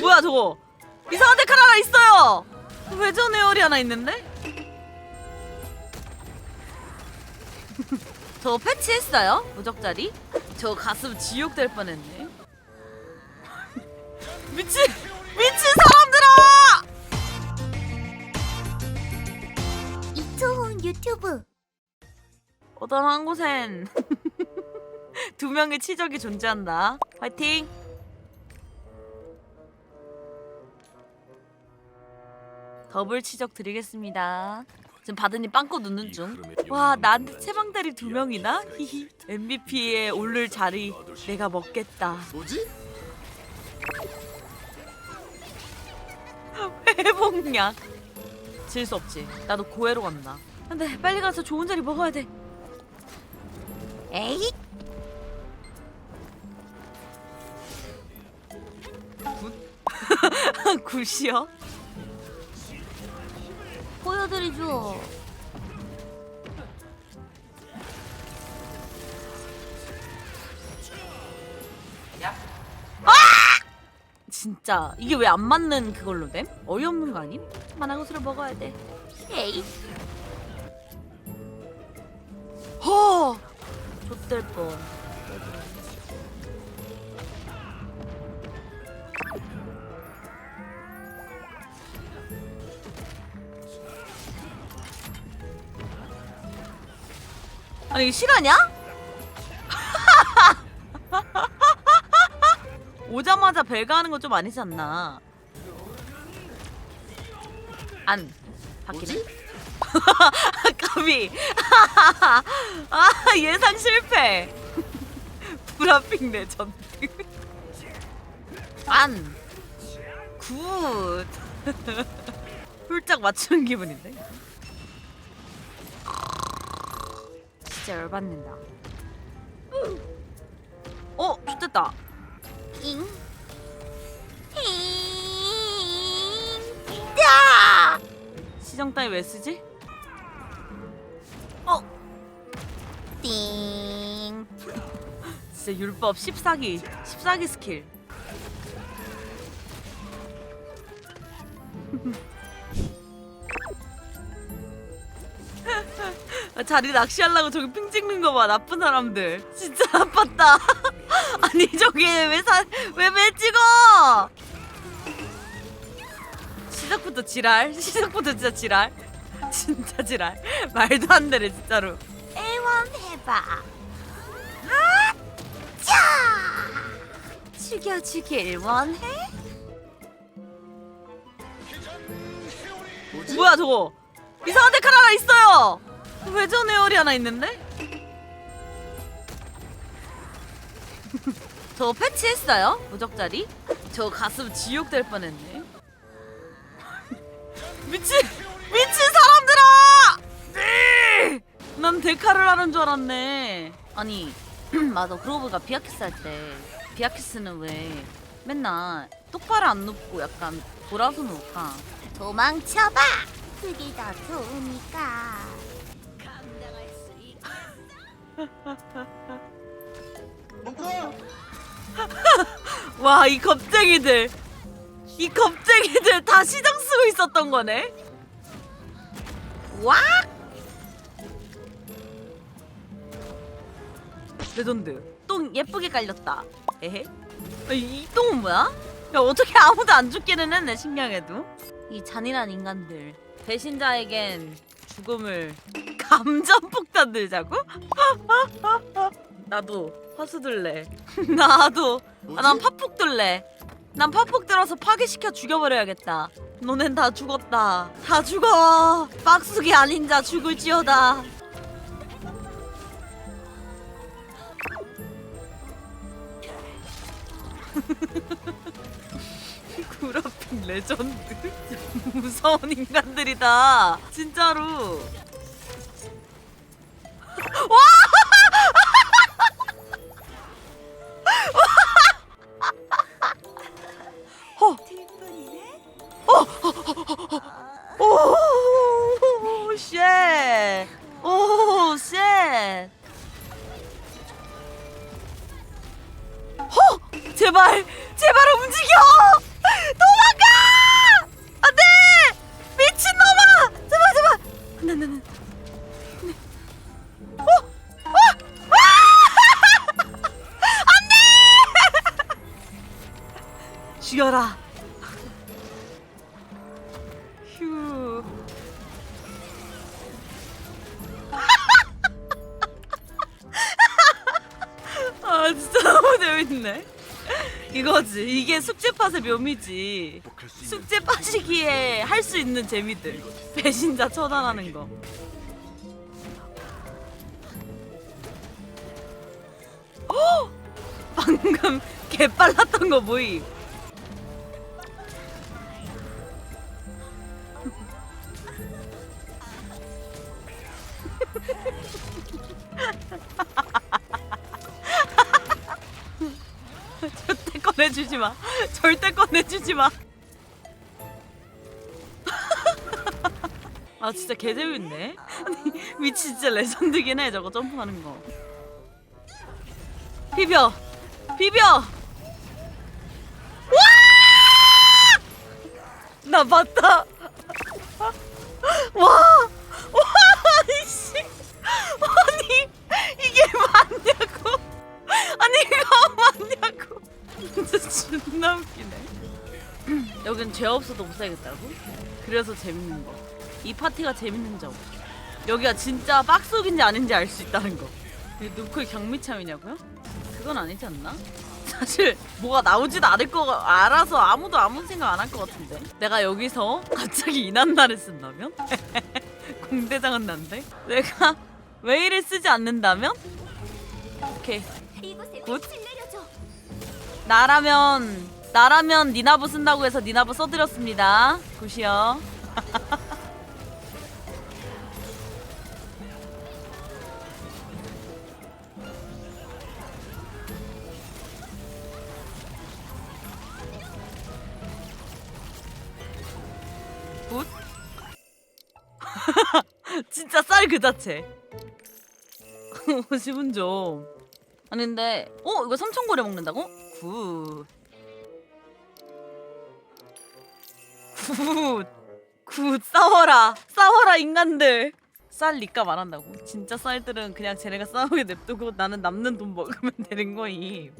뭐야 저거? 이상한 데칼 하나 있어요. 회전 에어리 하나 있는데? 저 패치했어요? 무적자리? 저 가슴 지옥 될 뻔했네. 미친 미친 사람들아! 이초훈 유튜브 어떤 한 곳엔 두 명의 치적이 존재한다. 화이팅! 더블 치적 드리겠습니다. 지금 바드니 빵꾸 눕는 중. 와 나한테 채방다리 두 명이나? 히히. MVP에 오를 자리 내가 먹겠다. 뭐지? 회복약. 질 수 없지. 나도 고해로 간다. 근데 빨리 가서 좋은 자리 먹어야 돼. 에이 굿이요? 보여드리죠 진짜 이게 왜 안 맞는 그걸로 됨? 어이없는 거 아님? 만화 것으로 먹어야 돼. 에이 허! 좆될 뻔. 아니 실화냐? 오자마자 벨가 하는 거좀 아니지 않나? 안 바뀌네. 까비. 아 예상 실패. 브라핑 레전드. 안. 굿. 훌쩍 맞추는 기분인데. 진짜 열받는다. 어, 좋됐다. 잉 잉. 야! 시정 따위 왜 쓰지? 어. 띵. 진짜 율법 14기 14기 스킬 아, 자리 낚시하려고 저기 핑 찍는 거 봐 나쁜 사람들. 진짜 나빴다. 아니 저기 왜 사 왜 왜 찍어? 시작부터 지랄? 시작부터 진짜 지랄? 진짜 지랄? 말도 안 되네 진짜로. 애원 해봐. 자! 죽여주길 원해? 뭐야 저거? 이상한 데칼 하나 있어요 회전 에어리 하나 있는데? 저 패치했어요 무적자리? 저 가슴 지옥 될 뻔했네. 미친 미친 사람들아! 네! 난 데카를 하는 줄 알았네. 아니 맞아 그로브가 비아키스 할 때. 비아키스는 왜 맨날 똑바로 안 눕고 약간 돌아서 누울까 도망쳐봐. 그게 더 좋으니까. 와 이 겁쟁이들. 이 겁쟁이들 다 시정 쓰고 있었던 거네? 와 레전드 똥 예쁘게 깔렸다. 에헤? 아, 이 똥은 뭐야? 야 어떻게 아무도 안 죽기는 했네 신기하게도? 이 잔인한 인간들. 배신자에겐 죽음을 감전폭탄 들자고? 나도 화수 들래 나도? 아, 난 팝폭 들래. 난 팝폭 들어서 파괴시켜 죽여버려야겠다. 너넨 다 죽었다. 다 죽어. 빡숙이 아닌 자 죽을지어다. 레전드. 무서운 인간들이다. 진짜로. 허! 제발, 제발 움직여! 죽여라. 휴. 아 진짜 너무 재밌네. 이거지. 이게 숙제팟의 묘미지. 숙제 빠지기에 할 수 있는 재미들. 배신자 처단하는 거. 헉! 방금 개빨랐던 거 뭐임 꺼내주지 마 절대 꺼내주지 마 아 진짜 개 재밌네. 아니 위치 진짜 레전드긴 해 저거 점프하는 거. 비벼, 비벼. 와! 나 봤다. 와, 와, 존나 웃기네. 여긴 죄 없어도 못 살겠다고? 그래서 재밌는 거. 이 파티가 재밌는 점. 여기가 진짜 빡속인지 아닌지 알 수 있다는 거. 누쿨 경미참이냐고요? 그건 아니지 않나? 사실 뭐가 나오지도 않을 거 알아서 아무도 아무 생각 안 할 것 같은데. 내가 여기서 갑자기 이난나를 쓴다면? 공대장은 난데. 내가 웨이를 쓰지 않는다면? 오케이. 굿. 나라면 나라면 니나부 쓴다고 해서 니나부 써드렸습니다. 굿이요. 굿. 진짜 쌀 그 자체. 50은 좀. 아니 근데 어 이거 삼천고래 먹는다고? 굿. 굿. 굿 싸워라. 싸워라 인간들. 쌀 니값 안 한다고. 진짜 쌀들은 그냥 쟤네가 싸우게 냅두고 나는 남는 돈 먹으면 되는 거임.